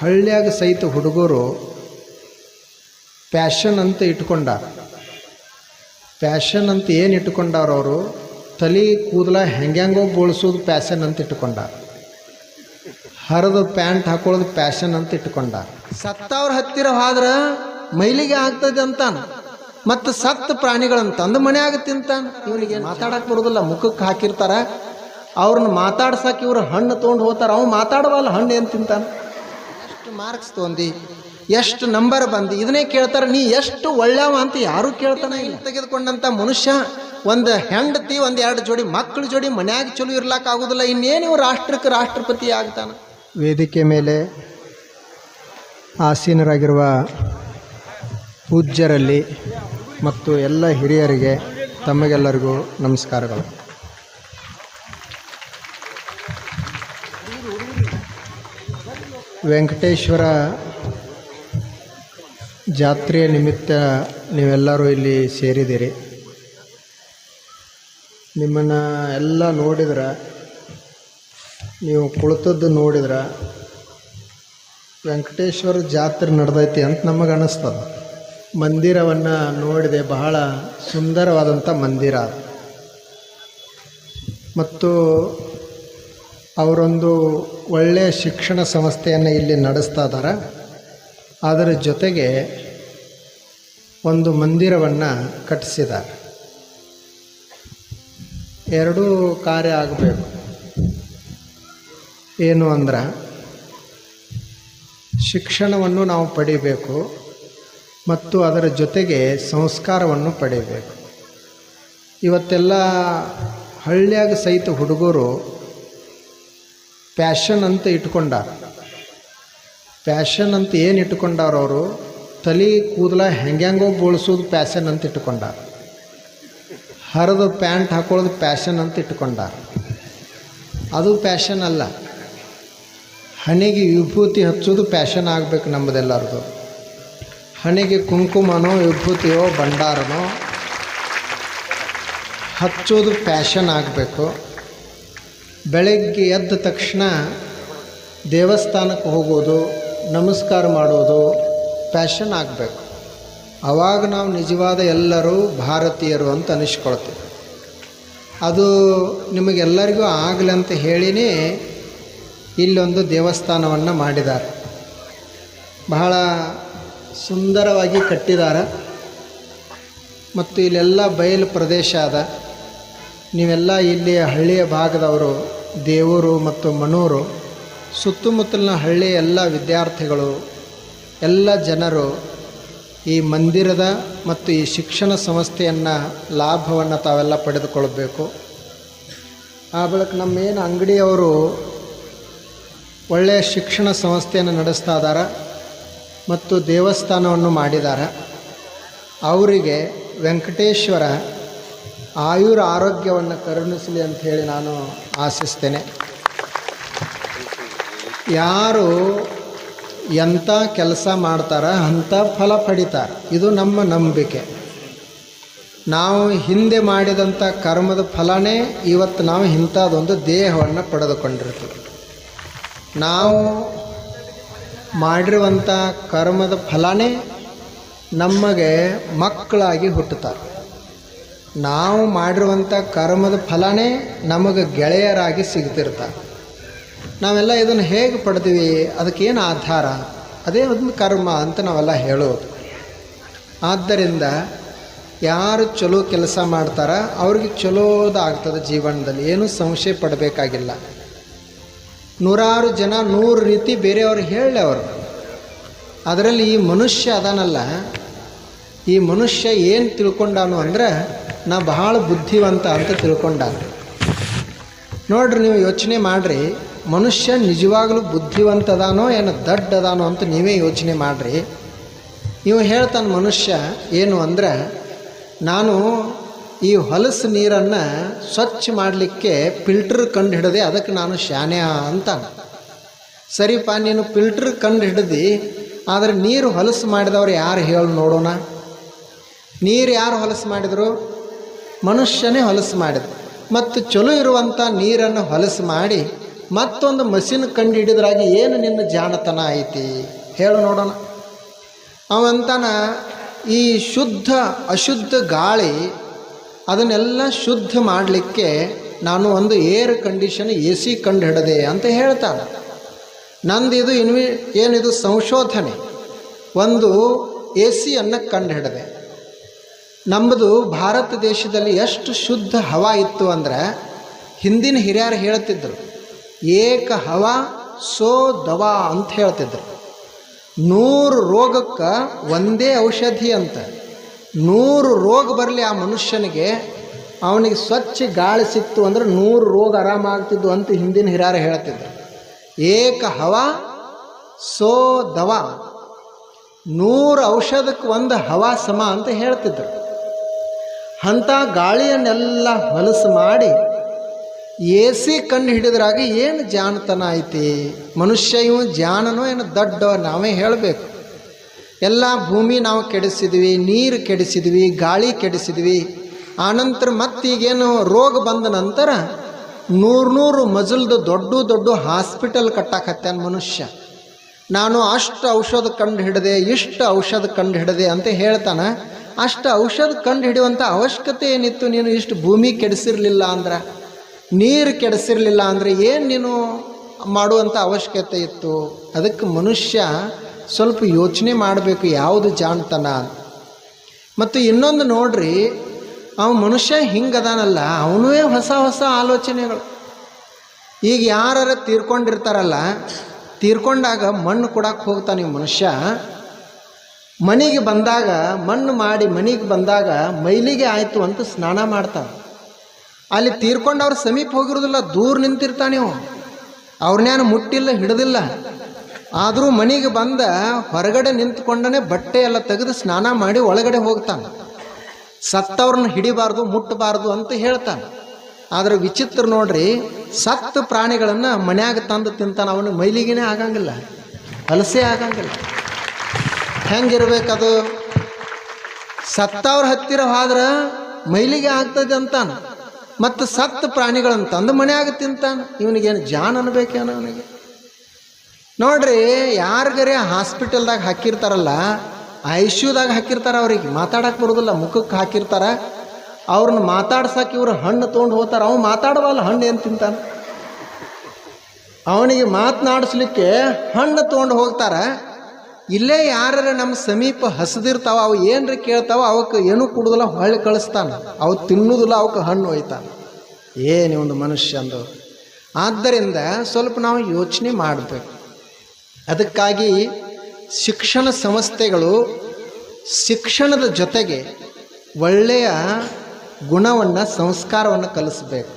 ಹಳ್ಳಿಯಾಗ ಸಹಿತ ಹುಡುಗರು ಪ್ಯಾಷನ್ ಅಂತ ಇಟ್ಕೊಂಡ ಪ್ಯಾಷನ್ ಅಂತ ಏನು ಇಟ್ಕೊಂಡಾರ ಅವರು? ತಲೆ, ಕೂದಲ ಹೆಂಗ್ಯಾಂಗೋ ಬೋಳ್ಸೋದು ಪ್ಯಾಷನ್ ಅಂತ ಇಟ್ಕೊಂಡ ಹರಿದು ಪ್ಯಾಂಟ್ ಹಾಕೊಳ್ಳೋದು ಪ್ಯಾಷನ್ ಅಂತ ಇಟ್ಕೊಂಡ ಸತ್ತವ್ರ ಹತ್ತಿರ ಹಾದ್ರ ಮೈಲಿಗೆ ಆಗ್ತದೆ ಅಂತಾನ. ಮತ್ತು ಸತ್ತ ಪ್ರಾಣಿಗಳನ್ನ ತಂದು ಮನ್ಯಾಗ ತಿಂತಾನೆ. ಇವನಿಗೆ ಮಾತಾಡಕ್ಕೆ ಬರೋದಿಲ್ಲ ಮುಖಕ್ಕೆ ಹಾಕಿರ್ತಾರ. ಅವ್ರನ್ನ ಮಾತಾಡ್ಸಕ್ಕೆ ಇವ್ರು ಹಣ್ಣು ತೊಗೊಂಡು ಹೋಗ್ತಾರೆ. ಅವ್ನು ಮಾತಾಡವಲ್ಲ ಹಣ್ಣು ಏನು ತಿಂತಾನೆ? ಎಷ್ಟು ಮಾರ್ಕ್ಸ್ ತೊಂದು ಎಷ್ಟು ನಂಬರ್ ಬಂದು ಇದನ್ನೇ ಕೇಳ್ತಾರೆ. ನೀ ಎಷ್ಟು ಒಳ್ಳೆಯವ ಅಂತ ಯಾರೂ ಕೇಳ್ತಾನೆ ಇಲ್ಲ. ತೆಗೆದುಕೊಂಡಂಥ ಮನುಷ್ಯ ಒಂದು ಹೆಂಡತಿ ಒಂದು ಎರಡು ಜೋಡಿ ಮಕ್ಕಳ ಜೋಡಿ ಮನ್ಯಾಗ ಚಲೋ ಇರ್ಲಾಕ್ ಆಗೋದಿಲ್ಲ. ಇನ್ನೇನು ಇವ್ರು ರಾಷ್ಟ್ರಕ್ಕೆ ರಾಷ್ಟ್ರಪತಿ ಆಗ್ತಾನೆ? ವೇದಿಕೆ ಮೇಲೆ ಆಸೀನರಾಗಿರುವ ಪೂಜ್ಯರಲ್ಲಿ ಮತ್ತು ಎಲ್ಲ ಹಿರಿಯರಿಗೆ ತಮಗೆಲ್ಲರಿಗೂ ನಮಸ್ಕಾರಗಳು. ವೆಂಕಟೇಶ್ವರ ಜಾತ್ರೆಯ ನಿಮಿತ್ತ ನೀವೆಲ್ಲರೂ ಇಲ್ಲಿ ಸೇರಿದ್ದೀರಿ. ನಿಮ್ಮನ್ನು ಎಲ್ಲ ನೋಡಿದ್ರೆ, ನೀವು ಕುಳಿತದ್ದು ನೋಡಿದ್ರೆ, ವೆಂಕಟೇಶ್ವರ ಜಾತ್ರೆ ನಡೆದೈತಿ ಅಂತ ನಮಗೆ ಅನ್ನಿಸ್ತದೆ ಮಂದಿರವನ್ನು ನೋಡಿದೆ, ಬಹಳ ಸುಂದರವಾದಂಥ ಮಂದಿರ ಮತ್ತು ಅವರೊಂದು ಒಳ್ಳೆಯ ಶಿಕ್ಷಣ ಸಂಸ್ಥೆಯನ್ನು ಇಲ್ಲಿ ನಡೆಸ್ತಾ ಇದ್ದಾರೆ. ಅದರ ಜೊತೆಗೆ ಒಂದು ಮಂದಿರವನ್ನು ಕಟ್ಟಿಸಿದ್ದಾರೆ. ಎರಡೂ ಕಾರ್ಯ ಆಗಬೇಕು. ಏನು ಅಂದ್ರೆ ಶಿಕ್ಷಣವನ್ನು ನಾವು ಪಡಿಬೇಕು ಮತ್ತು ಅದರ ಜೊತೆಗೆ ಸಂಸ್ಕಾರವನ್ನು ಪಡಿಬೇಕು. ಇವತ್ತೆಲ್ಲ ಹಳ್ಳಿಯಾಗ ಸಹಿತ ಹುಡುಗರು ಪ್ಯಾಷನ್ ಅಂತ ಇಟ್ಕೊಂಡಾರ ಪ್ಯಾಷನ್ ಅಂತ ಏನು ಇಟ್ಕೊಂಡಾರ ಅವರು? ತಲೆ, ಕೂದಲ ಹೆಂಗ್ಯಾಂಗೋ ಬೋಳಿಸೋದು ಪ್ಯಾಷನ್ ಅಂತ ಇಟ್ಕೊಂಡಾರ ಹರಿದು ಪ್ಯಾಂಟ್ ಹಾಕೊಳ್ಳೋದು ಪ್ಯಾಷನ್ ಅಂತ ಇಟ್ಕೊಂಡಾರ ಅದು ಪ್ಯಾಷನ್ ಅಲ್ಲ. ಹಣೆಗೆ ವಿಭೂತಿ ಹಚ್ಚೋದು ಪ್ಯಾಷನ್ ಆಗಬೇಕು ನಮ್ಮದೆಲ್ಲರದು. ಹಣೆಗೆ ಕುಂಕುಮನೋ, ವಿಭೂತಿಯೋ, ಭಂಡಾರನೋ ಹಚ್ಚೋದು ಪ್ಯಾಷನ್ ಆಗಬೇಕು. ಬೆಳಗ್ಗೆ ಎದ್ದ ತಕ್ಷಣ ದೇವಸ್ಥಾನಕ್ಕೆ ಹೋಗೋದು, ನಮಸ್ಕಾರ ಮಾಡೋದು ಪ್ಯಾಷನ್ ಆಗಬೇಕು. ಆವಾಗ ನಾವು ನಿಜವಾದ ಎಲ್ಲರೂ ಭಾರತೀಯರು ಅಂತ ಅನಿಸ್ಕೊಳ್ತೀವಿ. ಅದು ನಿಮಗೆಲ್ಲರಿಗೂ ಆಗಲಿ ಅಂತ ಹೇಳಿನೇ ಇಲ್ಲೊಂದು ದೇವಸ್ಥಾನವನ್ನು ಮಾಡಿದ್ದಾರೆ. ಬಹಳ ಸುಂದರವಾಗಿ ಕಟ್ಟಿದ್ದಾರೆ. ಮತ್ತು ಇಲ್ಲೆಲ್ಲ ಬಯಲು ಪ್ರದೇಶ ಅದ. ನೀವೆಲ್ಲ ಇಲ್ಲಿ ಹಳ್ಳಿಯ ಭಾಗದವರು ದೇವರು ಮತ್ತು ಮನೂರು, ಸುತ್ತಮುತ್ತಲಿನ ಹಳ್ಳಿಯ ಎಲ್ಲ ವಿದ್ಯಾರ್ಥಿಗಳು, ಎಲ್ಲ ಜನರು ಈ ಮಂದಿರದ ಮತ್ತು ಈ ಶಿಕ್ಷಣ ಸಂಸ್ಥೆಯನ್ನು ಲಾಭವನ್ನು ತಾವೆಲ್ಲ ಪಡೆದುಕೊಳ್ಬೇಕು. ಆ ಬಳಿಕ ನಮ್ಮೇನು ಅಂಗಡಿಯವರು ಒಳ್ಳೆಯ ಶಿಕ್ಷಣ ಸಂಸ್ಥೆಯನ್ನು ನಡೆಸ್ತಾ ಇದ್ದಾರೆ ಮತ್ತು ದೇವಸ್ಥಾನವನ್ನು ಮಾಡಿದ್ದಾರೆ. ಅವರಿಗೆ ವೆಂಕಟೇಶ್ವರ ಆಯುರ ಆರೋಗ್ಯವನ್ನು ಕರುಣಿಸಲಿ ಅಂತ ಹೇಳಿ ನಾನು ಆಶಿಸ್ತೇನೆ. ಯಾರು ಎಂಥ ಕೆಲಸ ಮಾಡ್ತಾರ ಅಂಥ ಫಲ ಪಡಿತಾರೆ. ಇದು ನಮ್ಮ ನಂಬಿಕೆ. ನಾವು ಹಿಂದೆ ಮಾಡಿದಂಥ ಕರ್ಮದ ಫಲನೇ ಇವತ್ತು ನಾವು ಇಂಥದ್ದೊಂದು ದೇಹವನ್ನು ಪಡೆದುಕೊಂಡಿರ್ತೀವಿ. ನಾವು ಮಾಡಿರುವಂಥ ಕರ್ಮದ ಫಲನೇ ನಮಗೆ ಮಕ್ಕಳಾಗಿ ಹುಟ್ಟುತ್ತಾರೆ. ನಾವು ಮಾಡಿರುವಂಥ ಕರ್ಮದ ಫಲನೇ ನಮಗೆ ಗೆಳೆಯರಾಗಿ ಸಿಗ್ತಿರ್ತ ನಾವೆಲ್ಲ ಇದನ್ನು ಹೇಗೆ ಪಡೆದೀವಿ ಅದಕ್ಕೇನು ಆಧಾರ? ಅದೇ ಒಂದು ಕರ್ಮ ಅಂತ ನಾವೆಲ್ಲ ಹೇಳೋದು. ಆದ್ದರಿಂದ ಯಾರು ಚಲೋ ಕೆಲಸ ಮಾಡ್ತಾರ ಅವ್ರಿಗೆ ಚಲೋದಾಗ್ತದೆ ಜೀವನದಲ್ಲಿ. ಏನೂ ಸಂಶಯ ಪಡಬೇಕಾಗಿಲ್ಲ. ನೂರಾರು ಜನ ನೂರು ರೀತಿ ಬೇರೆಯವ್ರು ಹೇಳಿ ಅವರು. ಅದರಲ್ಲಿ ಈ ಮನುಷ್ಯ ಅದಾನಲ್ಲ. ಈ ಮನುಷ್ಯ ಏನು ತಿಳ್ಕೊಂಡಾನು ಅಂದ್ರೆ ನಾ ಬಹಳ ಬುದ್ಧಿವಂತ ಅಂತ ತಿಳ್ಕೊಂಡ. ನೋಡ್ರಿ ನೀವು ಯೋಚನೆ ಮಾಡಿರಿ, ಮನುಷ್ಯ ನಿಜವಾಗಲೂ ಬುದ್ಧಿವಂತ ಅದಾನೋ ಏನು ದಡ್ಡ ಅದಾನೋ ಅಂತ ನೀವೇ ಯೋಚನೆ ಮಾಡಿರಿ. ನೀವು ಹೇಳ್ತಾನೆ ಮನುಷ್ಯ ಏನು ಅಂದ್ರೆ, ನಾನು ಈ ಹೊಲಸು ನೀರನ್ನು ಸ್ವಚ್ಛ ಮಾಡಲಿಕ್ಕೆ ಫಿಲ್ಟರ್ ಕಂಡು ಹಿಡದೆ ಅದಕ್ಕೆ ನಾನು ಶಾನೆ ಅಂತಾನೆ. ಸರಿಪ್ಪ ನೀನು ಫಿಲ್ಟರ್ ಕಂಡು ಹಿಡ್ದು, ಆದರೆ ನೀರು ಹೊಲಸು ಮಾಡಿದವ್ರು ಯಾರು ಹೇಳಿ ನೋಡೋಣ. ನೀರು ಯಾರು ಹೊಲಸು ಮಾಡಿದರು? ಮನುಷ್ಯನೇ ಹೊಲಸು ಮಾಡಿದ. ಮತ್ತು ಚಲೋ ಇರುವಂಥ ನೀರನ್ನು ಹೊಲಸು ಮಾಡಿ ಮತ್ತೊಂದು ಮಷಿನ್ ಕಂಡು ಹಿಡಿದ್ರಾಗಿ ಏನು ನಿನ್ನ ಜಾಣತನ ಐತಿ? ಹೇಳು ನೋಡೋಣ. ಅವಂತನ ಈ ಶುದ್ಧ, ಅಶುದ್ಧ ಗಾಳಿ ಅದನ್ನೆಲ್ಲ ಶುದ್ಧ ಮಾಡಲಿಕ್ಕೆ ನಾನು ಒಂದು ಏರ್ ಕಂಡೀಷನ್ ಎ ಸಿ ಕಂಡು ಹಿಡದೆ ಅಂತ ಹೇಳ್ತಾನೆ. ನಂದು ಇದು ಇನ್ವಿ, ಏನಿದು ಸಂಶೋಧನೆ. ಒಂದು ಎ ಸಿಯನ್ನು ಕಂಡು ಹಿಡದೆ ನಮ್ಮದು ಭಾರತ ದೇಶದಲ್ಲಿ ಎಷ್ಟು ಶುದ್ಧ ಹವಾ ಇತ್ತು ಅಂದ್ರೆ ಹಿಂದಿನ ಹಿರಿಯರು ಹೇಳ್ತಿದ್ರು ಏಕ ಹವಾ ಸೋ ದವಾ ಅಂತ ಹೇಳ್ತಿದ್ರು ನೂರು ರೋಗಕ್ಕೆ ಒಂದೇ ಔಷಧಿ ಅಂತ. ನೂರು ರೋಗ ಬರಲಿ ಆ ಮನುಷ್ಯನಿಗೆ, ಅವನಿಗೆ ಸ್ವಚ್ಛ ಗಾಳಿ ಸಿಕ್ತು ಅಂದ್ರೆ ನೂರು ರೋಗ ಆರಾಮಾಗ್ತಿದ್ದು ಅಂತ ಹಿಂದಿನ ಹಿರಿಯರು ಹೇಳ್ತಿದ್ರು ಏಕ ಹವಾ ಸೋ ದವಾ. ನೂರು ಔಷಧಕ್ಕೆ ಒಂದು ಹವಾ ಸಮ ಅಂತ ಹೇಳ್ತಿದ್ರು. ಅಂಥ ಗಾಳಿಯನ್ನೆಲ್ಲ ಹೊಲಸು ಮಾಡಿ ಎ ಸಿ ಕಂಡು ಹಿಡಿದ್ರಾಗಿ ಏನು ಜಾಣತನ ಐತಿ? ಮನುಷ್ಯ ಇವು ಜಾಣನೋ ಏನು ದೊಡ್ಡ ನಾವೇ ಹೇಳಬೇಕು. ಎಲ್ಲ ಭೂಮಿ ನಾವು ಕೆಡಿಸಿದ್ವಿ, ನೀರು ಕೆಡಿಸಿದ್ವಿ, ಗಾಳಿ ಕೆಡಿಸಿದ್ವಿ. ಆನಂತರ ಮತ್ತೀಗೇನು ರೋಗ ಬಂದ ನಂತರ ನೂರು ನೂರು ಮಜಲ್ದು ದೊಡ್ಡ ದೊಡ್ಡ ಹಾಸ್ಪಿಟಲ್ ಕಟ್ಟಾಕತ್ತಾನ ಮನುಷ್ಯ. ನಾನು ಅಷ್ಟು ಔಷಧ ಕಂಡು ಹಿಡಿದೆ, ಇಷ್ಟು ಔಷಧ ಕಂಡು ಹಿಡಿದೆ ಅಂತ ಹೇಳ್ತಾನೆ. ಅಷ್ಟು ಔಷಧ ಕಂಡು ಹಿಡಿಯುವಂಥ ಅವಶ್ಯಕತೆ ಏನಿತ್ತು? ನೀನು ಇಷ್ಟು ಭೂಮಿ ಕೆಡಿಸಿರಲಿಲ್ಲ ಅಂದ್ರೆ, ನೀರು ಕೆಡಿಸಿರಲಿಲ್ಲ ಅಂದರೆ ಏನು ನೀನು ಮಾಡುವಂಥ ಅವಶ್ಯಕತೆ ಇತ್ತು? ಅದಕ್ಕೆ ಮನುಷ್ಯ ಸ್ವಲ್ಪ ಯೋಚನೆ ಮಾಡಬೇಕು, ಯಾವುದು ಜಾಣ್ತನ ಮತ್ತು ಇನ್ನೊಂದು ನೋಡ್ರಿ, ಅವ ಮನುಷ್ಯ ಹಿಂಗದಾನಲ್ಲ ಅವನೂ ಹೊಸ ಹೊಸ ಆಲೋಚನೆಗಳು. ಈಗ ಯಾರು ತೀರ್ಕೊಂಡಿರ್ತಾರಲ್ಲ, ತೀರ್ಕೊಂಡಾಗ ಮಣ್ಣು ಕೊಡಕ್ಕೆ ಹೋಗ್ತಾನೆ ಮನುಷ್ಯ. ಮನೆಗೆ ಬಂದಾಗ, ಮಣ್ಣು ಮಾಡಿ ಮನೆಗೆ ಬಂದಾಗ ಮೈಲಿಗೆ ಆಯಿತು ಅಂತ ಸ್ನಾನ ಮಾಡ್ತಾನೆ ಅಲ್ಲಿ ತೀರ್ಕೊಂಡು ಅವ್ರ ಸಮೀಪ ಹೋಗಿರೋದಿಲ್ಲ, ದೂರ ನಿಂತಿರ್ತಾನೆ ಅವ್ರನ್ನೇನು ಮುಟ್ಟಿಲ್ಲ, ಹಿಡಿದಿಲ್ಲ. ಆದರೂ ಮನೆಗೆ ಬಂದ, ಹೊರಗಡೆ ನಿಂತ್ಕೊಂಡನೆ ಬಟ್ಟೆ ಎಲ್ಲ ತೆಗೆದು ಸ್ನಾನ ಮಾಡಿ ಒಳಗಡೆ ಹೋಗ್ತಾನೆ. ಸತ್ತವ್ರನ್ನ ಹಿಡಿಬಾರ್ದು, ಮುಟ್ಟಬಾರ್ದು ಅಂತ ಹೇಳ್ತಾನೆ. ಆದರೆ ವಿಚಿತ್ರ ನೋಡ್ರಿ, ಸತ್ತು ಪ್ರಾಣಿಗಳನ್ನು ಮನ್ಯಾಗ ತಂದು ತಿಂತಾನೆ, ಅವನು ಮೈಲಿಗೆನೇ ಆಗಂಗಿಲ್ಲ, ಹಲಸೆ ಆಗಂಗಿಲ್ಲ. ಹೆಂಗಿರ್ಬೇಕದು? ಸತ್ತವ್ರ ಹತ್ತಿರ ಹೋದ್ರೆ ಮೈಲಿಗೆ ಆಗ್ತದೆ ಅಂತಾನೆ. ಮತ್ತು ಸತ್ತ ಪ್ರಾಣಿಗಳನ್ನು ತಂದು ಮನ್ಯಾಗ ತಿಂತಾನೆ. ಇವನಿಗೇನು ಜಾನ್ ಅನ್ಬೇಕೇನೋ ಅವನಿಗೆ? ನೋಡ್ರಿ ಯಾರಿಗರೆ ಹಾಸ್ಪಿಟಲ್ದಾಗ ಹಾಕಿರ್ತಾರಲ್ಲ ಐ ದಾಗ ಹಾಕಿರ್ತಾರ ಅವ್ರಿಗೆ. ಮಾತಾಡಕ್ಕೆ ಬರೋದಿಲ್ಲ ಮುಖಕ್ಕೆ ಹಾಕಿರ್ತಾರ. ಅವ್ರನ್ನ ಮಾತಾಡ್ಸಕ್ಕೆ ಇವ್ರು ಹಣ್ಣು ತೊಗೊಂಡು ಹೋಗ್ತಾರೆ. ಅವ್ನು ಮಾತಾಡವಲ್ಲ ಹಣ್ಣು ಏನು ತಿಂತಾನೆ? ಅವನಿಗೆ ಮಾತನಾಡಿಸ್ಲಿಕ್ಕೆ ಹಣ್ಣು ತೊಗೊಂಡು ಹೋಗ್ತಾರ. ಇಲ್ಲೇ ಯಾರು ನಮ್ಮ ಸಮೀಪ ಹಸದಿರ್ತಾವ, ಅವು ಏನ್ರಿ ಕೇಳ್ತಾವ ಅವಕ್ಕೆ ಏನೂ ಕುಡುದಿಲ್ಲ, ಹೊಳ್ಳಿ ಕಳಿಸ್ತಾನ. ಅವು ತಿನ್ನುವುದಿಲ್ಲ ಅವಕ್ಕೆ ಹಣ್ಣು ಒಯ್ತಾನೆ. ಏನು ಒಂದು ಮನುಷ್ಯ ಮನುಷ್ಯಂದು ಆದ್ದರಿಂದ ಸ್ವಲ್ಪ ನಾವು ಯೋಚನೆ ಮಾಡಬೇಕು. ಅದಕ್ಕಾಗಿ ಶಿಕ್ಷಣ ಸಂಸ್ಥೆಗಳು ಶಿಕ್ಷಣದ ಜೊತೆಗೆ ಒಳ್ಳೆಯ ಗುಣವನ್ನು, ಸಂಸ್ಕಾರವನ್ನು ಕಲಿಸ್ಬೇಕು.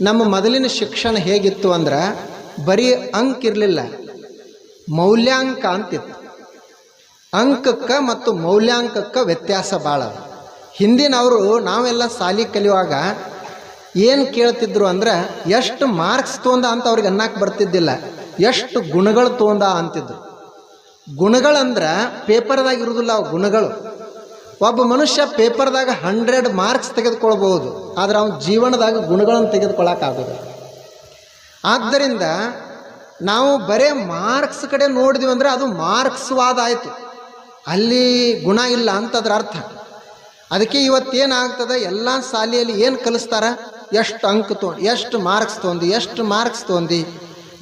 ನಮ್ಮ ಮೊದಲಿನ ಶಿಕ್ಷಣ ಹೇಗಿತ್ತು ಅಂದ್ರೆ, ಬರೀ ಅಂಕ ಇರಲಿಲ್ಲ, ಮೌಲ್ಯಾಂಕ ಅಂತಿತ್ತು. ಅಂಕಕ್ಕೆ ಮತ್ತು ಮೌಲ್ಯಾಂಕಕ್ಕೆ ವ್ಯತ್ಯಾಸ ಭಾಳ ಹಿಂದಿನವರು ನಾವೆಲ್ಲ ಸಾಲಿ ಕಲಿಯುವಾಗ ಏನು ಕೇಳ್ತಿದ್ರು ಅಂದ್ರೆ, ಎಷ್ಟು ಮಾರ್ಕ್ಸ್ ತೊಂದ ಅಂತ ಅವ್ರಿಗೆ ಅನ್ನಕ್ಕೆ ಬರ್ತಿದ್ದಿಲ್ಲ. ಎಷ್ಟು ಗುಣಗಳು ತೊಂದ ಅಂತಿದ್ರು. ಗುಣಗಳಂದ್ರೆ ಪೇಪರ್ದಾಗ ಇರುವುದಿಲ್ಲ ಅವು ಗುಣಗಳು. ಒಬ್ಬ ಮನುಷ್ಯ ಪೇಪರ್ದಾಗ ಹಂಡ್ರೆಡ್ ಮಾರ್ಕ್ಸ್ ತೆಗೆದುಕೊಳ್ಬಹುದು, ಆದ್ರೆ ಅವನ ಜೀವನದಾಗ ಗುಣಗಳನ್ನು ತೆಗೆದುಕೊಳ್ಳೋಕ್ಕಾಗೋದಿಲ್ಲ ಆದ್ದರಿಂದ ನಾವು ಬರೇ ಮಾರ್ಕ್ಸ್ ಕಡೆ ನೋಡಿದ್ವಿ ಅಂದರೆ ಅದು ಮಾರ್ಕ್ಸ್ವಾದ ಆಯಿತು. ಅಲ್ಲಿ ಗುಣ ಇಲ್ಲ ಅಂತದ್ರ ಅರ್ಥ. ಅದಕ್ಕೆ ಇವತ್ತೇನಾಗ್ತದೆ ಎಲ್ಲ ಶಾಲೆಯಲ್ಲಿ ಏನು ಕಲಿಸ್ತಾರ? ಎಷ್ಟು ಅಂಕ ತೊಗೊಂಡು ಎಷ್ಟು ಮಾರ್ಕ್ಸ್ ತೊಂದು, ಎಷ್ಟು ಮಾರ್ಕ್ಸ್ ತೊಂದು,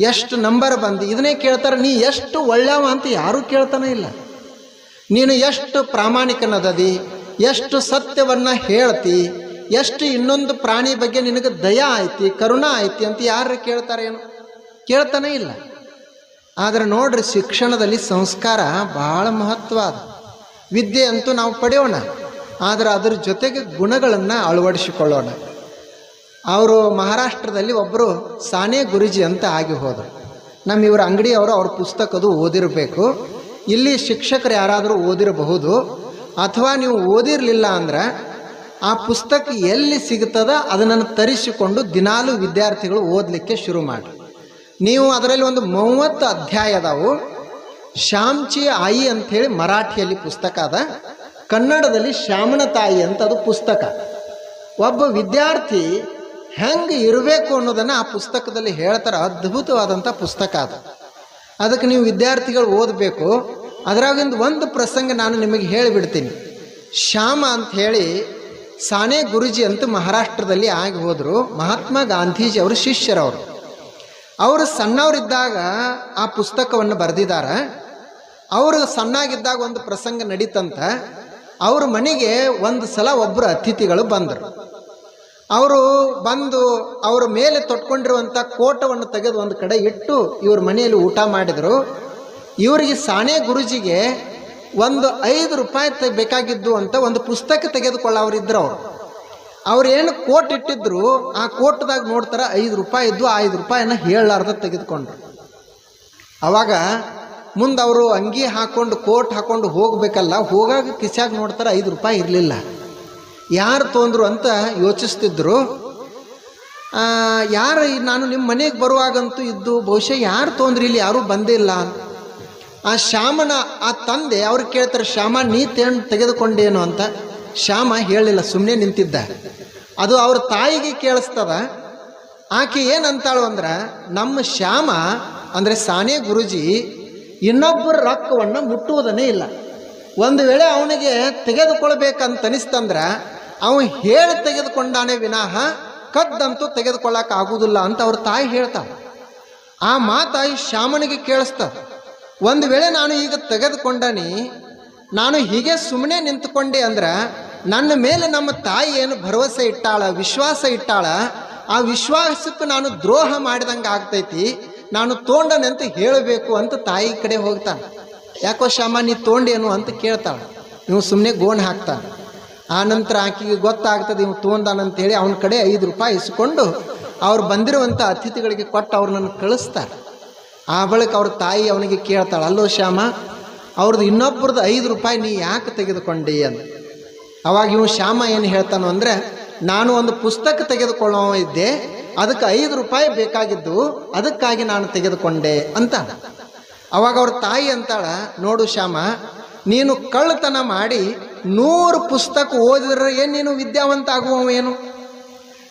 ಎಷ್ಟು ನಂಬರ್ ಬಂದು, ಇದನ್ನೇ ಕೇಳ್ತಾರೆ, ನೀ ಎಷ್ಟು ಒಳ್ಳೆಯವ ಅಂತ ಯಾರೂ ಕೇಳ್ತಾನೆ ಇಲ್ಲ. ನೀನು ಎಷ್ಟು ಪ್ರಾಮಾಣಿಕನದದಿ, ಎಷ್ಟು ಸತ್ಯವನ್ನು ಹೇಳ್ತಿ, ಎಷ್ಟು ಇನ್ನೊಂದು ಪ್ರಾಣಿ ಬಗ್ಗೆ ನಿನಗೆ ದಯಾ ಐತಿ ಕರುಣ ಐತಿ ಅಂತ ಯಾರು ಕೇಳ್ತಾರೇನು ಕೇಳ್ತಾನೆ ಇಲ್ಲ. ಆದರೆ ನೋಡ್ರಿ ಶಿಕ್ಷಣದಲ್ಲಿ ಸಂಸ್ಕಾರ ಭಾಳ ಮಹತ್ವ ಅದ. ವಿದ್ಯೆ ಅಂತೂ ನಾವು ಪಡೆಯೋಣ, ಆದರೆ ಅದರ ಜೊತೆಗೆ ಗುಣಗಳನ್ನು ಅಳವಡಿಸಿಕೊಳ್ಳೋಣ. ಅವರು ಮಹಾರಾಷ್ಟ್ರದಲ್ಲಿ ಒಬ್ಬರು ಸಾನೆ ಗುರುಜಿ ಅಂತ ಆಗಿ ಹೋದರು. ನಮ್ಮ ಇವರ ಅಂಗಡಿಯವರು ಅವ್ರ ಪುಸ್ತಕದು ಓದಿರಬೇಕು. ಇಲ್ಲಿ ಶಿಕ್ಷಕರು ಯಾರಾದರೂ ಓದಿರಬಹುದು, ಅಥವಾ ನೀವು ಓದಿರಲಿಲ್ಲ ಅಂದ್ರೆ ಆ ಪುಸ್ತಕ ಎಲ್ಲಿ ಸಿಗ್ತದ ಅದನ್ನು ತರಿಸಿಕೊಂಡು ದಿನಾಲು ವಿದ್ಯಾರ್ಥಿಗಳು ಓದಲಿಕ್ಕೆ ಶುರು ಮಾಡಿ ನೀವು ಅದರಲ್ಲಿ ಒಂದು ಮೂವತ್ತು ಅಧ್ಯಾಯ ಅದಾವು. ಶ್ಯಾಮ್ಚಿ ಆಯಿ ಅಂಥೇಳಿ ಮರಾಠಿಯಲ್ಲಿ ಪುಸ್ತಕ ಅದ. ಕನ್ನಡದಲ್ಲಿ ಶ್ಯಾಮನ ತಾಯಿ ಅಂತ ಅದು ಪುಸ್ತಕ. ಒಬ್ಬ ವಿದ್ಯಾರ್ಥಿ ಹೆಂಗೆ ಇರಬೇಕು ಅನ್ನೋದನ್ನು ಆ ಪುಸ್ತಕದಲ್ಲಿ ಹೇಳ್ತಾರೆ. ಅದ್ಭುತವಾದಂಥ ಪುಸ್ತಕ ಅದು. ಅದಕ್ಕೆ ನೀವು ವಿದ್ಯಾರ್ಥಿಗಳು ಓದಬೇಕು. ಅದರಾಗಿಂದ ಒಂದು ಪ್ರಸಂಗ ನಾನು ನಿಮಗೆ ಹೇಳಿಬಿಡ್ತೀನಿ. ಶ್ಯಾಮ ಅಂತ ಹೇಳಿ ಸಾನೆ ಗುರುಜಿ ಅಂತ ಮಹಾರಾಷ್ಟ್ರದಲ್ಲಿ ಆಗಿ ಹೋದರು. ಮಹಾತ್ಮ ಗಾಂಧೀಜಿ ಅವರು ಶಿಷ್ಯರವರು. ಅವರು ಸಣ್ಣವರಿದ್ದಾಗ ಆ ಪುಸ್ತಕವನ್ನು ಬರೆದಿದ್ದಾರೆ. ಅವರು ಸಣ್ಣಾಗಿದ್ದಾಗ ಒಂದು ಪ್ರಸಂಗ ನಡೀತಂತ. ಅವ್ರ ಮನೆಗೆ ಒಂದು ಸಲ ಒಬ್ಬರು ಅತಿಥಿಗಳು ಬಂದರು. ಅವರು ಬಂದು ಅವರ ಮೇಲೆ ತೊಟ್ಕೊಂಡಿರುವಂಥ ಕೋಟವನ್ನು ತೆಗೆದು ಒಂದು ಕಡೆ ಇಟ್ಟು ಇವ್ರ ಮನೆಯಲ್ಲಿ ಊಟ ಮಾಡಿದರು. ಇವರಿಗೆ ಸಾಣೆ ಗುರುಜಿಗೆ ಒಂದು ಐದು ರೂಪಾಯಿ ಬೇಕಾಗಿದ್ದು ಅಂತ ಒಂದು ಪುಸ್ತಕ ತೆಗೆದುಕೊಳ್ಳೋರಿದ್ರು ಅವರು. ಅವ್ರು ಏನು ಕೋಟ್ ಇಟ್ಟಿದ್ರು, ಆ ಕೋಟ್ದಾಗ ನೋಡ್ತಾರ ಐದು ರೂಪಾಯಿ ಇದ್ದು ಐದು ರೂಪಾಯಿನ ಹೇಳಲಾರ್ದ ತೆಗೆದುಕೊಂಡ್ರು. ಅವಾಗ ಮುಂದೆ ಅವರು ಅಂಗಿ ಹಾಕೊಂಡು, ಕೋಟ್ ಹಾಕ್ಕೊಂಡು ಹೋಗಬೇಕಲ್ಲ, ಹೋಗಾಗ ಕಿಸ್ಯಾಗ ನೋಡ್ತಾರೆ ಐದು ರೂಪಾಯಿ ಇರಲಿಲ್ಲ. ಯಾರು ತೊಂದರು ಅಂತ ಯೋಚಿಸ್ತಿದ್ರು. ಯಾರು ನಾನು ನಿಮ್ಮ ಮನೆಗೆ ಬರುವಾಗಂತೂ ಇದ್ದು, ಬಹುಶಃ ಯಾರು ತೊಂದ್ರಿ ಇಲ್ಲಿ, ಯಾರೂ ಬಂದಿಲ್ಲ ಆ ಶ್ಯಾಮನ, ಆ ತಂದೆ ಅವ್ರಿಗೆ ಕೇಳ್ತಾರೆ, ಶ್ಯಾಮ, ನೀ ತೆಗೆದುಕೊಂಡೇನು? ಅಂತ. ಶ್ಯಾಮ ಹೇಳಿಲ್ಲ ಸುಮ್ಮನೆ ನಿಂತಿದ್ದ. ಅದು ಅವ್ರ ತಾಯಿಗೆ ಕೇಳಿಸ್ತದ. ಆಕೆ ಏನಂತಾಳು ಅಂದ್ರೆ, ನಮ್ಮ ಶ್ಯಾಮ, ಅಂದರೆ ಸಾನೆ ಗುರುಜಿ, ಇನ್ನೊಬ್ಬರ ರೊಕ್ಕವನ್ನು ಮುಟ್ಟುವುದನ್ನೇ ಇಲ್ಲ. ಒಂದು ವೇಳೆ ಅವನಿಗೆ ತೆಗೆದುಕೊಳ್ಬೇಕಂತ ಅನಿಸ್ತಂದ್ರೆ ಅವನು ಹೇಳಿ ತೆಗೆದುಕೊಂಡಾನೆ ವಿನಃ ಕದ್ದಂತೂ ತೆಗೆದುಕೊಳ್ಳಕ್ಕೆ ಆಗುವುದಿಲ್ಲ ಅಂತ ಅವ್ರ ತಾಯಿ ಹೇಳ್ತಾಳೆ. ಆ ಮಾತಾಯಿ ಶ್ಯಾಮನಿಗೆ ಕೇಳಿಸ್ತದೆ ಒಂದು ವೇಳೆ ನಾನು ಈಗ ತೆಗೆದುಕೊಂಡನಿ, ನಾನು ಹೀಗೆ ಸುಮ್ಮನೆ ನಿಂತ್ಕೊಂಡೆ ಅಂದ್ರೆ ನನ್ನ ಮೇಲೆ ನಮ್ಮ ತಾಯಿ ಏನು ಭರವಸೆ ಇಟ್ಟಾಳ, ವಿಶ್ವಾಸ ಇಟ್ಟಾಳ, ಆ ವಿಶ್ವಾಸಕ್ಕೆ ನಾನು ದ್ರೋಹ ಮಾಡಿದಂಗೆ ಆಗ್ತೈತಿ, ನಾನು ತೋಂಡನೆ ಅಂತ ಹೇಳಬೇಕು ಅಂತ ತಾಯಿ ಕಡೆ ಹೋಗ್ತಾನೆ ಯಾಕೋ ಶ್ಯಾಮ, ನೀ ತೋಂಡೇನು ಅಂತ ಕೇಳ್ತಾಳೆ. ನೀವು ಸುಮ್ಮನೆ ಗೋಣ್ ಹಾಕ್ತಾನೆ. ಆ ನಂತರ ಆಕೆಗೆ ಗೊತ್ತಾಗ್ತದೆ ಇವ್ ತೊಗೊಂಡಾನಂತ ಹೇಳಿ ಅವನ ಕಡೆ ಐದು ರೂಪಾಯಿ ಇಸ್ಕೊಂಡು ಅವ್ರು ಬಂದಿರುವಂಥ ಅತಿಥಿಗಳಿಗೆ ಕೊಟ್ಟು ಅವ್ರನ್ನ ಕಳಿಸ್ತಾರೆ. ಆ ಬಳಿಕ ಅವ್ರ ತಾಯಿ ಅವನಿಗೆ ಕೇಳ್ತಾಳೆ, ಅಲ್ಲೋ ಶ್ಯಾಮ, ಅವ್ರದ್ದು ಇನ್ನೊಬ್ಬರದ್ದು ಐದು ರೂಪಾಯಿ ನೀ ಯಾಕೆ ತೆಗೆದುಕೊಂಡಿ? ಅಂತ. ಅವಾಗ ಇವು ಶ್ಯಾಮ ಏನು ಹೇಳ್ತಾನೋ ಅಂದರೆ, ನಾನು ಒಂದು ಪುಸ್ತಕ ತೆಗೆದುಕೊಳ್ಳೋ ಇದ್ದೆ ಅದಕ್ಕೆ ಐದು ರೂಪಾಯಿ ಬೇಕಾಗಿದ್ದು, ಅದಕ್ಕಾಗಿ ನಾನು ತೆಗೆದುಕೊಂಡೆ ಅಂತ. ಅವಾಗ ಅವ್ರ ತಾಯಿ ಅಂತಾಳ, ನೋಡು ಶ್ಯಾಮ, ನೀನು ಕಳ್ಳತನ ಮಾಡಿ ನೂರು ಪುಸ್ತಕ ಓದಿದ್ರೆ ಏನು ನೀನು ವಿದ್ಯಾವಂತ ಆಗುವವ ಏನು?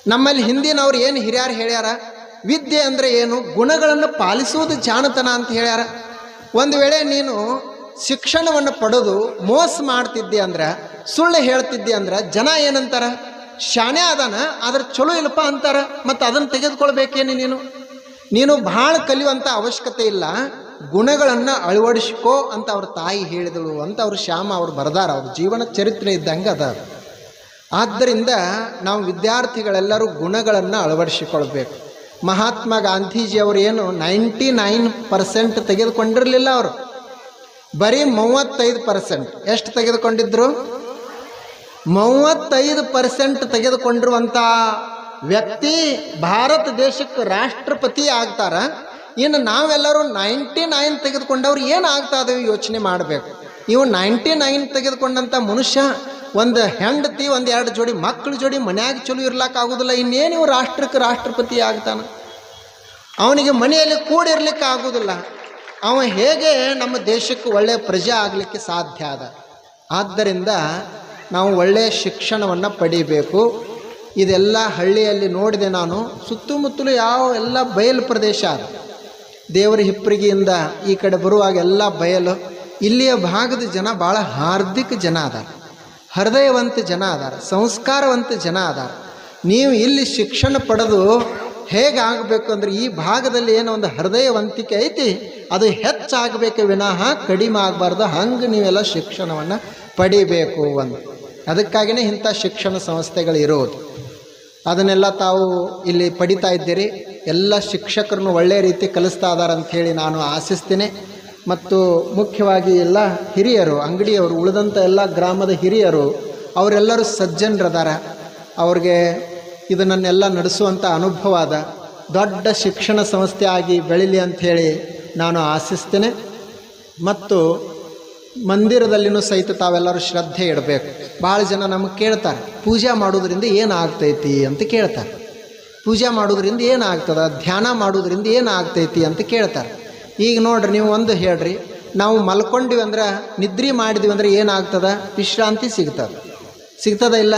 ನಮ್ಮಲ್ಲಿ ಹಿಂದಿನವ್ರು ಏನು ಹಿರಿಯರು ಹೇಳ್ಯಾರ? ವಿದ್ಯೆ ಅಂದರೆ ಏನು? ಗುಣಗಳನ್ನು ಪಾಲಿಸುವುದು ಜಾಣತನ ಅಂತ ಹೇಳ್ಯಾರ. ಒಂದು ವೇಳೆ ನೀನು ಶಿಕ್ಷಣವನ್ನು ಪಡೆದು ಮೋಸ ಮಾಡ್ತಿದ್ದೆ ಅಂದ್ರೆ ಸುಳ್ಳು ಹೇಳ್ತಿದ್ದೆ ಅಂದ್ರೆ ಜನ ಏನಂತಾರ? ಶಾಣೆ ಅದಾನ ಆದ್ರೆ ಚಲೋ ಇಲ್ಲಪ್ಪ ಅಂತಾರ. ಮತ್ತು ಅದನ್ನು ತೆಗೆದುಕೊಳ್ಬೇಕೇನು ನೀನು? ನೀನು ಭಾಳ ಕಲಿಯುವಂಥ ಅವಶ್ಯಕತೆ ಇಲ್ಲ. ಗುಣಗಳನ್ನು ಅಳವಡಿಸ್ಕೋ ಅಂತ ಅವ್ರ ತಾಯಿ ಹೇಳಿದಳು ಅಂತ ಅವ್ರು ಶ್ಯಾಮ ಅವ್ರು ಬರ್ದಾರ. ಅವ್ರ ಜೀವನ ಚರಿತ್ರೆ ಇದ್ದಂಗೆ ಅದ ಆದ್ದರಿಂದ ನಾವು ವಿದ್ಯಾರ್ಥಿಗಳೆಲ್ಲರೂ ಗುಣಗಳನ್ನು ಅಳವಡಿಸಿಕೊಳ್ಬೇಕು. ಮಹಾತ್ಮ ಗಾಂಧೀಜಿಯವರು ಏನು ನೈಂಟಿ ನೈನ್ ಪರ್ಸೆಂಟ್ ತೆಗೆದುಕೊಂಡಿರಲಿಲ್ಲ ಅವರು. ಬರೀ ಮೂವತ್ತೈದು ಪರ್ಸೆಂಟ್. ಎಷ್ಟು ತೆಗೆದುಕೊಂಡಿದ್ರು? ಮೂವತ್ತೈದು ಪರ್ಸೆಂಟ್ ತೆಗೆದುಕೊಂಡಿರುವಂಥ ವ್ಯಕ್ತಿ ಭಾರತ ದೇಶಕ್ಕೆ ರಾಷ್ಟ್ರಪತಿ ಆಗ್ತಾರ. ಇನ್ನು ನಾವೆಲ್ಲರೂ ನೈಂಟಿ ನೈನ್ ತೆಗೆದುಕೊಂಡವ್ರು ಏನು ಆಗ್ತಾ ಯೋಚನೆ ಮಾಡಬೇಕು. ಇವು ನೈಂಟಿ ನೈನ್ ತೆಗೆದುಕೊಂಡಂಥ ಮನುಷ್ಯ ಒಂದು ಹೆಂಡತಿ, ಒಂದು ಎರಡು ಜೋಡಿ ಮಕ್ಕಳ ಜೋಡಿ ಮನ್ಯಾಗ ಚಲೋ ಇರ್ಲಕ್ಕೆ ಆಗೋದಿಲ್ಲ. ಇನ್ನೇನು ಇವು ರಾಷ್ಟ್ರಕ್ಕೆ ರಾಷ್ಟ್ರಪತಿ ಆಗ್ತಾನೆ? ಅವನಿಗೆ ಮನೆಯಲ್ಲಿ ಕೂಡಿರ್ಲಿಕ್ಕೆ ಆಗೋದಿಲ್ಲ. ಅವ ಹೇಗೆ ನಮ್ಮ ದೇಶಕ್ಕೆ ಒಳ್ಳೆಯ ಪ್ರಜೆ ಆಗಲಿಕ್ಕೆ ಸಾಧ್ಯ ಅದ? ಆದ್ದರಿಂದ ನಾವು ಒಳ್ಳೆಯ ಶಿಕ್ಷಣವನ್ನು ಪಡಿಬೇಕು. ಇದೆಲ್ಲ ಹಳ್ಳಿಯಲ್ಲಿ ನೋಡಿದೆ ನಾನು. ಸುತ್ತಮುತ್ತಲು ಯಾವ ಎಲ್ಲ ಬಯಲು ಪ್ರದೇಶ. ಅದು ದೇವರ ಹಿಪ್ಪರಿಗೆಯಿಂದ ಈ ಕಡೆ ಬರುವಾಗ ಎಲ್ಲ ಬಯಲು. ಇಲ್ಲಿಯ ಭಾಗದ ಜನ ಭಾಳ ಹಾರ್ದಿಕ ಜನ ಅದಾರ. ಹೃದಯವಂತ ಜನ ಅದಾರ. ಸಂಸ್ಕಾರವಂತ ಜನ ಅದಾರ. ನೀವು ಇಲ್ಲಿ ಶಿಕ್ಷಣ ಪಡೆದು ಹೇಗೆ ಆಗಬೇಕು ಅಂದ್ರೆ ಈ ಭಾಗದಲ್ಲಿ ಏನೋ ಒಂದು ಹೃದಯವಂತಿಕೆ ಐತಿ. ಅದು ಹೆಚ್ಚಾಗಬೇಕು ವಿನಃ ಕಡಿಮೆ ಆಗಬಾರ್ದು. ಹಂಗೆ ನೀವೆಲ್ಲ ಶಿಕ್ಷಣವನ್ನು ಪಡಿಬೇಕು ಒಂದು ಅದಕ್ಕಾಗಿಯೇ ಇಂಥ ಶಿಕ್ಷಣ ಸಂಸ್ಥೆಗಳು ಇರೋದು ಅದನ್ನೆಲ್ಲ ತಾವು ಇಲ್ಲಿ ಪಡಿತಾ ಇದ್ದೀರಿ. ಎಲ್ಲ ಶಿಕ್ಷಕರನ್ನು ಒಳ್ಳೆಯ ರೀತಿ ಕಲಿಸ್ತಾ ಇದ್ದಾರೆ ಅಂಥೇಳಿ ನಾನು ಆಶಿಸ್ತೀನಿ. ಮತ್ತು ಮುಖ್ಯವಾಗಿ ಎಲ್ಲ ಹಿರಿಯರು, ಅಂಗಡಿಯವರು, ಉಳಿದಂಥ ಎಲ್ಲ ಗ್ರಾಮದ ಹಿರಿಯರು, ಅವರೆಲ್ಲರೂ ಸಜ್ಜನರದಾರ ಅವ್ರಿಗೆ ಇದನ್ನೆಲ್ಲ ನಡೆಸುವಂಥ ಅನುಭವ ಅದ. ದೊಡ್ಡ ಶಿಕ್ಷಣ ಸಂಸ್ಥೆ ಆಗಿ ಬೆಳೀಲಿ ಅಂಥೇಳಿ ನಾನು ಆಶಿಸ್ತೇನೆ. ಮತ್ತು ಮಂದಿರದಲ್ಲಿನೂ ಸಹಿತ ತಾವೆಲ್ಲರೂ ಶ್ರದ್ಧೆ ಇಡಬೇಕು. ಭಾಳ ಜನ ನಮಗೆ ಕೇಳ್ತಾರೆ, ಪೂಜೆ ಮಾಡೋದ್ರಿಂದ ಏನಾಗ್ತೈತಿ ಅಂತ ಕೇಳ್ತಾರೆ. ಪೂಜೆ ಮಾಡೋದ್ರಿಂದ ಏನಾಗ್ತದ ಧ್ಯಾನ ಮಾಡೋದ್ರಿಂದ ಏನಾಗ್ತೈತಿ ಅಂತ ಕೇಳ್ತಾರೆ. ಈಗ ನೋಡ್ರಿ ನೀವು ಒಂದು ಹೇಳ್ರಿ, ನಾವು ಮಲ್ಕೊಂಡಿವಿ ಅಂದ್ರೆ, ನಿದ್ರಿ ಮಾಡಿದ್ವಿ ಅಂದ್ರೆ ಏನಾಗ್ತದ ವಿಶ್ರಾಂತಿ ಸಿಗ್ತದ. ಸಿಗ್ತದ ಇಲ್ಲ?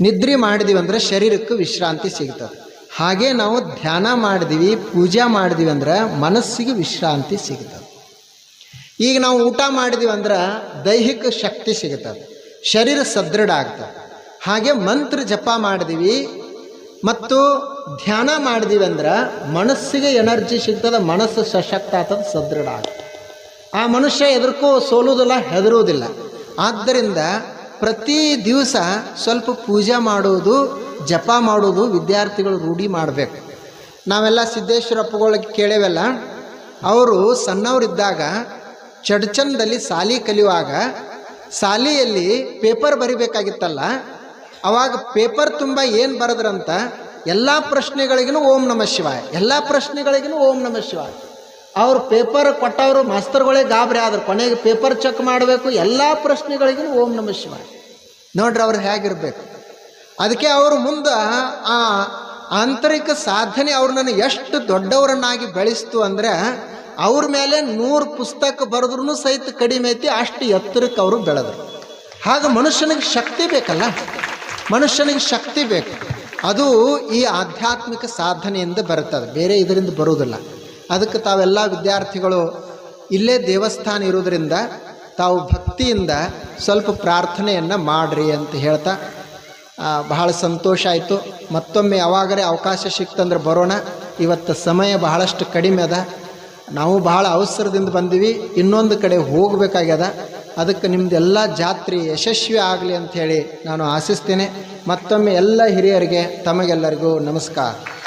ನಿದ್ರೆ ಮಾಡಿದ್ವಿ ಅಂದ್ರೆ ಶರೀರಕ್ಕೆ ವಿಶ್ರಾಂತಿ ಸಿಗ್ತದೆ. ಹಾಗೆ ನಾವು ಧ್ಯಾನ ಮಾಡಿದ್ವಿ, ಪೂಜೆ ಮಾಡಿದ್ವಿ ಅಂದ್ರೆ ಮನಸ್ಸಿಗೆ ವಿಶ್ರಾಂತಿ ಸಿಗ್ತದೆ. ಈಗ ನಾವು ಊಟ ಮಾಡಿದೀವಿ ಅಂದ್ರೆ ದೈಹಿಕ ಶಕ್ತಿ ಸಿಗುತ್ತದೆ ಶರೀರ ಸದೃಢ ಆಗ್ತದೆ. ಹಾಗೆ ಮಂತ್ರ ಜಪ ಮಾಡಿದೀವಿ ಮತ್ತು ಧ್ಯಾನ ಮಾಡಿದೀವಿ ಅಂದ್ರೆ ಮನಸ್ಸಿಗೆ ಎನರ್ಜಿ ಸಿಗ್ತದೆ, ಮನಸ್ಸು ಸಶಕ್ತ ಆಗ್ತದೆ, ಸದೃಢ ಆಗ್ತದೆ. ಆ ಮನುಷ್ಯ ಎದಕ್ಕೂ ಸೋಲುವುದಿಲ್ಲ ಹೆದರುವುದಿಲ್ಲ ಆದ್ದರಿಂದ ಪ್ರತಿ ದಿವಸ ಸ್ವಲ್ಪ ಪೂಜೆ ಮಾಡುವುದು, ಜಪ ಮಾಡುವುದು ವಿದ್ಯಾರ್ಥಿಗಳು ರೂಢಿ ಮಾಡಬೇಕು. ನಾವೆಲ್ಲ ಸಿದ್ದೇಶ್ವರಪ್ಪಗಳಿಗೆ ಕೇಳೇವಲ್ಲ, ಅವರು ಸಣ್ಣವರಿದ್ದಾಗ ಚಡ್ಚನ್ದಲ್ಲಿ ಸಾಲಿ ಕಲಿಯುವಾಗ ಸಾಲಿಯಲ್ಲಿ ಪೇಪರ್ ಬರಿಬೇಕಾಗಿತ್ತಲ್ಲ, ಅವಾಗ ಪೇಪರ್ ತುಂಬ ಏನು ಬರೆದ್ರಂತ ಎಲ್ಲ ಪ್ರಶ್ನೆಗಳಿಗೂ ಓಂ ನಮ ಶಿವಾಯ, ಎಲ್ಲ ಪ್ರಶ್ನೆಗಳಿಗೂ ಓಂ ನಮ ಶಿವಾಯ. ಅವ್ರು ಪೇಪರ್ ಕೊಟ್ಟವರು ಮಾಸ್ತರ್ಗಳೇ ಗಾಬರಿ, ಆದರು ಕೊನೆಗೆ ಪೇಪರ್ ಚೆಕ್ ಮಾಡಬೇಕು, ಎಲ್ಲ ಪ್ರಶ್ನೆಗಳಿಗೂ ಓಂ ನಮ ಶಿವಾಯ. ನೋಡ್ರಿ ಅವ್ರು ಹೇಗಿರ್ಬೇಕು. ಅದಕ್ಕೆ ಅವರು ಮುಂದೆ ಆ ಆಂತರಿಕ ಸಾಧನೆ ಅವ್ರನ್ನ ಎಷ್ಟು ದೊಡ್ಡವರನ್ನಾಗಿ ಬೆಳೆಸ್ತು ಅಂದ್ರೆ ಅವ್ರ ಮೇಲೆ ನೂರು ಪುಸ್ತಕ ಬರೆದ್ರೂ ಸಹಿತ ಕಡಿಮೆ ಐತಿ, ಅಷ್ಟು ಎತ್ತರಕ್ಕೆ ಅವರು ಬೆಳೆದ್ರು. ಹಾಗೆ ಮನುಷ್ಯನಿಗೆ ಶಕ್ತಿ ಬೇಕಲ್ಲ? ಮನುಷ್ಯನಿಗೆ ಶಕ್ತಿ ಬೇಕು. ಅದು ಈ ಆಧ್ಯಾತ್ಮಿಕ ಸಾಧನೆಯಿಂದ ಬರುತ್ತದೆ, ಬೇರೆ ಇದರಿಂದ ಬರುವುದಿಲ್ಲ. ಅದಕ್ಕೆ ತಾವೆಲ್ಲ ವಿದ್ಯಾರ್ಥಿಗಳು ಇಲ್ಲೇ ದೇವಸ್ಥಾನ ಇರೋದ್ರಿಂದ ತಾವು ಭಕ್ತಿಯಿಂದ ಸ್ವಲ್ಪ ಪ್ರಾರ್ಥನೆಯನ್ನು ಮಾಡ್ರಿ ಅಂತ ಹೇಳ್ತಾ ಬಹಳ ಸಂತೋಷ ಆಯಿತು. ಮತ್ತೊಮ್ಮೆ ಯಾವಾಗರೇ ಅವಕಾಶ ಸಿಕ್ತಂದ್ರೆ ಬರೋಣ. ಇವತ್ತು ಸಮಯ ಬಹಳಷ್ಟು ಕಡಿಮೆ ಅದ. ನಾವು ಬಹಳ ಅವಸರದಿಂದ ಬಂದೀವಿ. ಇನ್ನೊಂದು ಕಡೆ ಹೋಗಬೇಕಾಗ್ಯದ. ಅದಕ್ಕೆ ನಿಮ್ದು ಎಲ್ಲ ಜಾತ್ರೆ ಯಶಸ್ವಿ ಆಗಲಿ ಅಂತ ಹೇಳಿ ನಾನು ಆಶಿಸ್ತೇನೆ. ಮತ್ತೊಮ್ಮೆ ಎಲ್ಲ ಹಿರಿಯರಿಗೆ, ತಮಗೆಲ್ಲರಿಗೂ ನಮಸ್ಕಾರ.